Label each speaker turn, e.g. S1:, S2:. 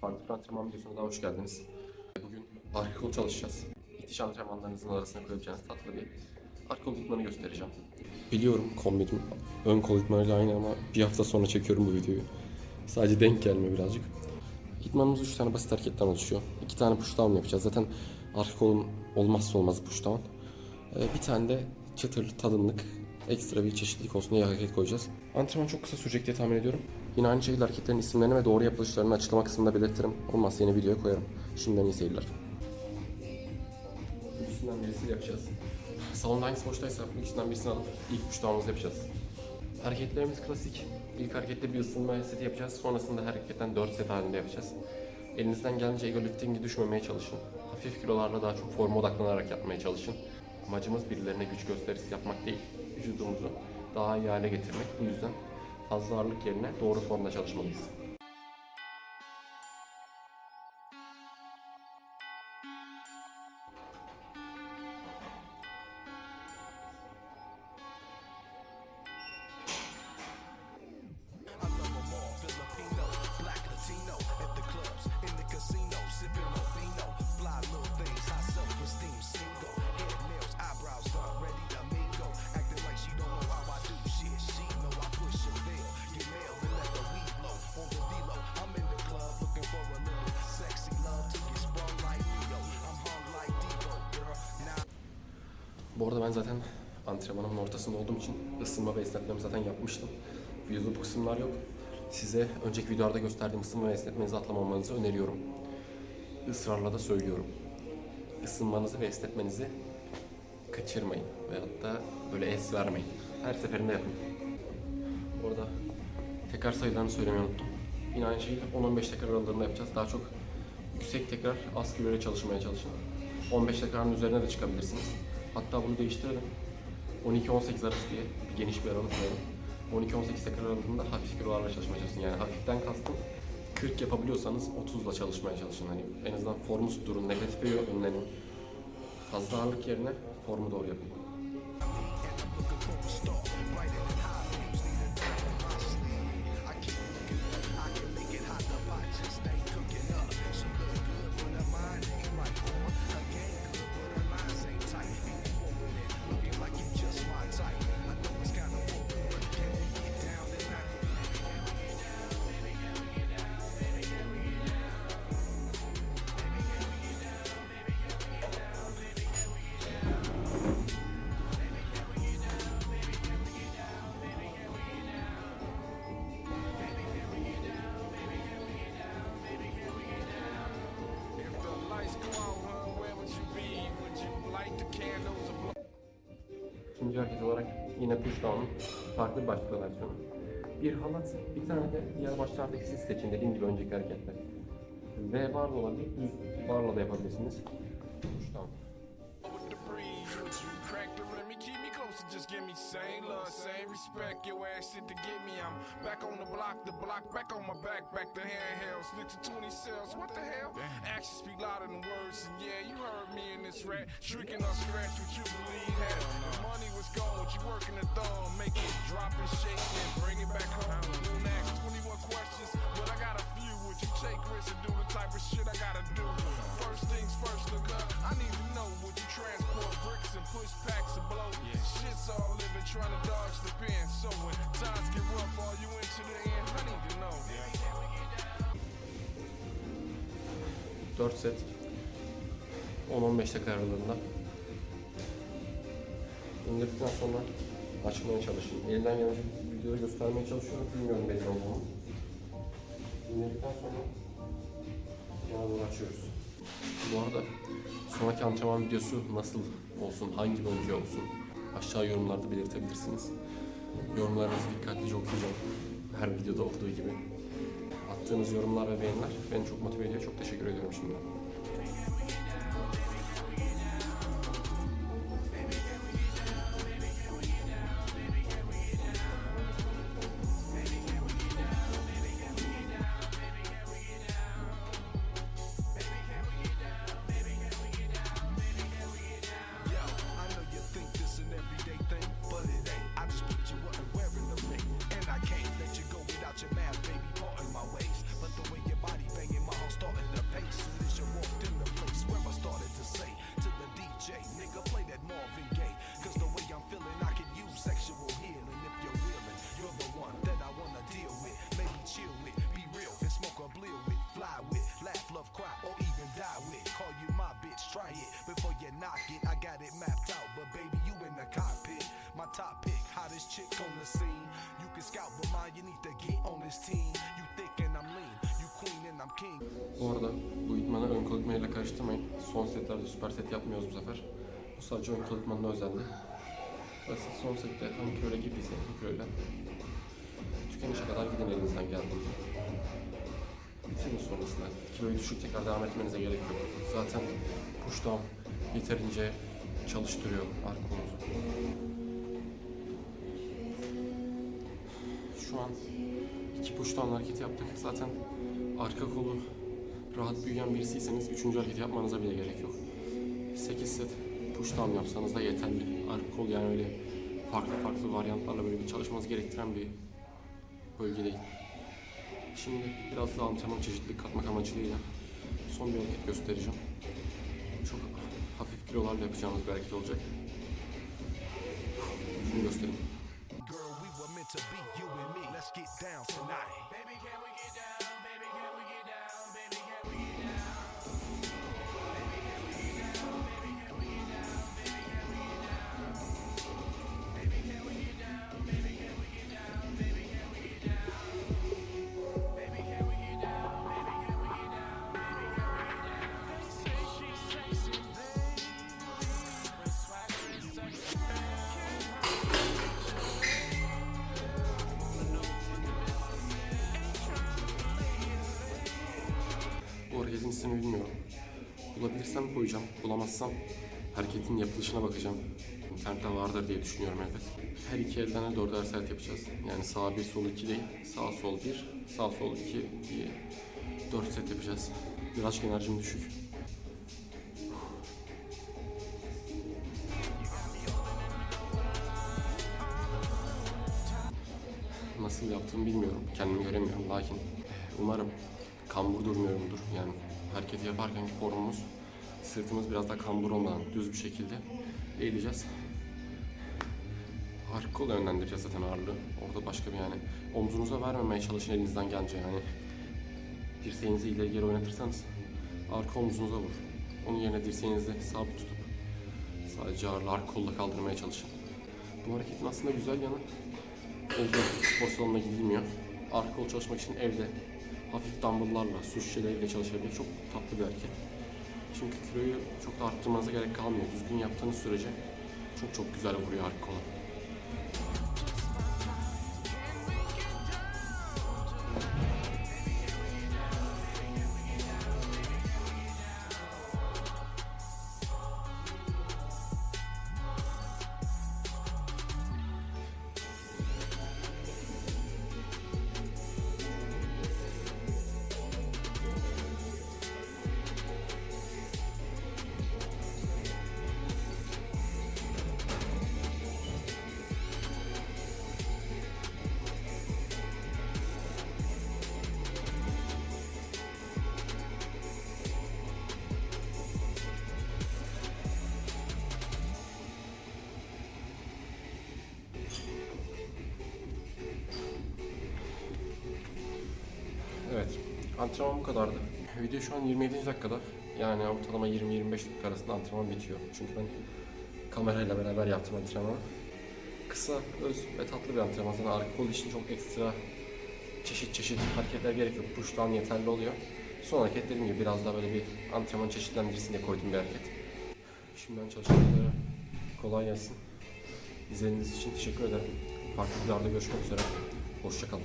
S1: Farklı antrenman videosuna hoş geldiniz. Bugün arka kol çalışacağız. İtiş antrenmanlarınızın arasına koyacağınız tatlı bir arka kol idmanı göstereceğim. Biliyorum kombinim ön kol idmanıyla aynı ama bir hafta sonra çekiyorum bu videoyu. Sadece denk gelmiyor birazcık. İdmanımız 3 tane basit hareketten oluşuyor. 2 tane push down yapacağız. Zaten arka kolun olmazsa olmazı push down. Ee, bir tane de çıtırlı tadımlık ekstra bir çeşitlilik olsun diye hareket koyacağız. Antrenman çok kısa sürecek diye tahmin ediyorum. Yine aynı şekilde hareketlerin isimlerini ve doğru yapılışlarını açıklama kısmında belirtirim. Olmazsa yeni videoya koyarım. Şimdiden iyi seyirler. İkisinden birisini yapacağız. Salonda hangisi boştaysa bu ikisinden birisini alıp ilk push down'ımızı yapacağız. Hareketlerimiz klasik. İlk harekette bir ısınma seti yapacağız. Sonrasında hareketten 4 set halinde yapacağız. Elinizden gelince ego lifting'i düşmemeye çalışın. Hafif kilolarla daha çok forma odaklanarak yapmaya çalışın. Amacımız birilerine güç gösterisi yapmak değil, vücudumuzu daha iyi hale getirmek. Bu yüzden fazla ağırlık yerine doğru formda çalışmalıyız. Bu arada ben zaten antrenmanımın ortasında olduğum için ısınma ve esnetmemi zaten yapmıştım. Videoda bu kısımlar yok. Size önceki videolarda gösterdiğim ısınma ve esnetmenizi atlamamanızı öneriyorum. Israrla da söylüyorum. Isınmanızı ve esnetmenizi kaçırmayın. Veyahut da böyle es vermeyin. Her seferinde yapın. Bu arada tekrar sayılarını söylemeyi unuttum. Yine aynı şeyi 10-15 tekrar aralığında yapacağız. Daha çok yüksek tekrar az kiloyla çalışmaya çalışın. 15 tekrarın üzerine de çıkabilirsiniz. Hatta bunu değiştirelim. 12-18 arası diye bir geniş bir aralık koyalım. 12-18 tekrar aralığında hafif kilolarla çalışmaya çalışın. Yani hafiften kastım 40 yapabiliyorsanız 30'la çalışmaya çalışın. Hani en azından formu tutturun, negatife önlenin. Fazla ağırlık yerine formu doğru yapın. Hareket olarak yine push down'un farklı bir başlıklı versiyonu. Bir halat, bir tane de diğer başlardaki siz seçin dediğim gibi önceki hareketler. V bar da olabilir, düz barla da yapabilirsiniz. Push down.
S2: with the breeze. Would you crack the rim and keep me closer? Just give me same love, same respect. Your ass shit to get me. I'm back on the block, the block back on my back, back to handheld. Stick to 20 cells. What the hell? Actions speak louder than words. And yeah, you heard me in this rap. Shrieking on scratch what you believe had. The money was gone, you working the thumb. Make it drop and shake and bring it back home. Don't ask 21 questions, but I got a few. Would you take risks and do the type of shit I gotta do? First things first, look up. I need to know would you transport bricks and push packs and blow? Shit's all living trying to dodge the pen. So when times get rough, all you into the end, I need to know.
S1: 4 set 10-15 tekrar aralığında indirdikten sonra açmaya çalışın. Elinden gelince videoda göstermeye çalışıyorum. Bilmiyorum belli olduğunu. İndirdikten sonra yana doğru açıyoruz. Bu arada sonraki antrenman videosu nasıl olsun, hangi bölge olsun aşağı yorumlarda belirtebilirsiniz. Yorumlarınızı dikkatlice okuyacağım. Her videoda olduğu gibi. Attığınız yorumlar ve beğeniler beni çok motive ediyor. Çok teşekkür ediyorum şimdiden.
S2: Top pick, hottest chick on the scene. You can scout, but mine, you need to get on this team. You thick and I'm lean, you queen and I'm king.
S1: Bu arada bu idmanı ön kol idmanıyla karıştırmayın. Son setlerde süper set yapmıyoruz bu sefer. Bu sadece ön kol idmanına özeldi. Nasıl son sette hangi kiloyla girdiyse bu kiloyla tükenişe kadar gidin elinizden geldiğince. Bitirin sonrasında. Kiloyu düşük tekrar devam etmenize gerek yok. Zaten push down yeterince çalıştırıyor arka kolunuzu. Şu an iki push down hareket yaptık. Zaten arka kolu rahat büyüyen birisiyseniz üçüncü hareket yapmanıza bile gerek yok. 8 set push down yapsanız da yeterli. Arka kol yani öyle farklı farklı varyantlarla böyle bir çalışmanız gerektiren bir bölge değil. Şimdi biraz daha antrenman çeşitlilik katmak amacıyla son bir hareket göstereceğim. Kilolarla yapacağımız bir hareket olacak. Şunu göstereyim.
S2: Girl, we were meant to be, you and me. Let's get down tonight.
S1: Koyacağım. Bulamazsam hareketin yapılışına bakacağım. İnternette vardır diye düşünüyorum elbet. Her iki elden de dörder set yapacağız. Yani sağ bir sol iki değil. Sağ sol bir, sağ sol iki diye dört set yapacağız. Birazcık enerjim düşük. Nasıl yaptığımı bilmiyorum. Kendimi göremiyorum. Lakin umarım kambur durmuyorumdur. Yani hareketi yaparken formumuz, sırtımız biraz daha kambur olmadan düz bir şekilde eğileceğiz. Arka kolu yönlendireceğiz zaten ağırlığı. Orada başka bir yani omzunuza vermemeye çalışın elinizden gelince yani. Dirseğinizi ileri geri oynatırsanız arka omzunuza vur. Onun yerine dirseğinizi sabit tutup sadece ağırlığı arka kolla kaldırmaya çalışın. Bu hareketin aslında güzel yanı evde spor salonuna gidilmiyor. Arka kol çalışmak için evde hafif dumbbell'larla, su şişeleriyle çalışabilecek çok tatlı bir hareket. Çünkü kiloyu çok da arttırmanıza gerek kalmıyor. Düzgün yaptığınız sürece çok çok güzel vuruyor arka kola. Antrenman bu kadardı. Video şu an 27. dakikada. Yani ortalama 20-25 dakika arasında antrenman bitiyor. Çünkü ben kamerayla beraber yaptım antrenmanı. Kısa, öz ve tatlı bir antrenman. Zaten arka kol için çok ekstra çeşit çeşit hareketler gerek yok. Push down yeterli oluyor. Son hareket dediğim gibi biraz daha böyle bir antrenman çeşitlendirsin diye koyduğum bir hareket. Şimdiden çalışanlara kolay gelsin. İzlediğiniz için teşekkür ederim. Farklı videolarda görüşmek üzere. Hoşçakalın.